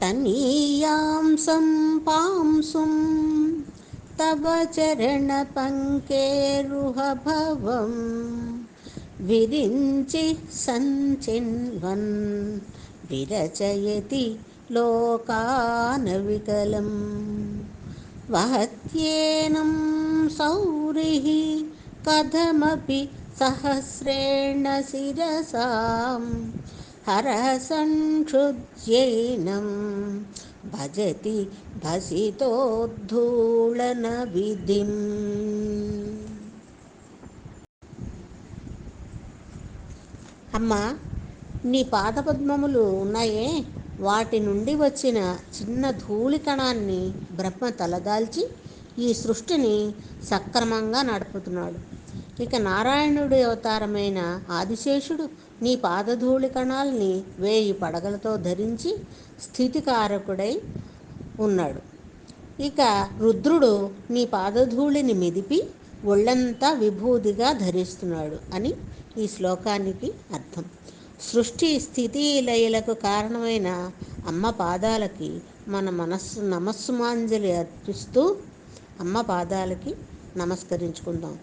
तनीयां सम्पांसुं तव चरणपङ्केरुहभवं विरिञ्चि सञ्चिन्वन् विरचयति लोकानविकलं। वहत्येनं सौरिः कथमपि सहस्रेण शिरसाम् హరసంక్షుజ్యైనం భజతి భసితోద్ధూళన విధిం అమ్మా నీ పాదపద్మములు ఉన్నాయే? వాటి నుండి వచ్చిన చిన్న ధూళి కణాన్ని బ్రహ్మ తలదాల్చి ఈ సృష్టిని సక్రమంగా నడుపుతున్నాడు. ఇక నారాయణుడి అవతారమైన ఆదిశేషుడు నీ పాదధూళి కణాలని వేయి పడగలతో ధరించి స్థితికారకుడై ఉన్నాడు. ఇక రుద్రుడు నీ పాదధూళిని మెదిపి ఒళ్ళంతా విభూదిగా ధరిస్తున్నాడు అని ఈ శ్లోకానికి అర్థం. సృష్టి స్థితి లయలకు కారణమైన అమ్మ పాదాలకి మన మనస్సు నమస్సుమాంజలి అర్పిస్తూ అమ్మ పాదాలకి నమస్కరించుకుందాం.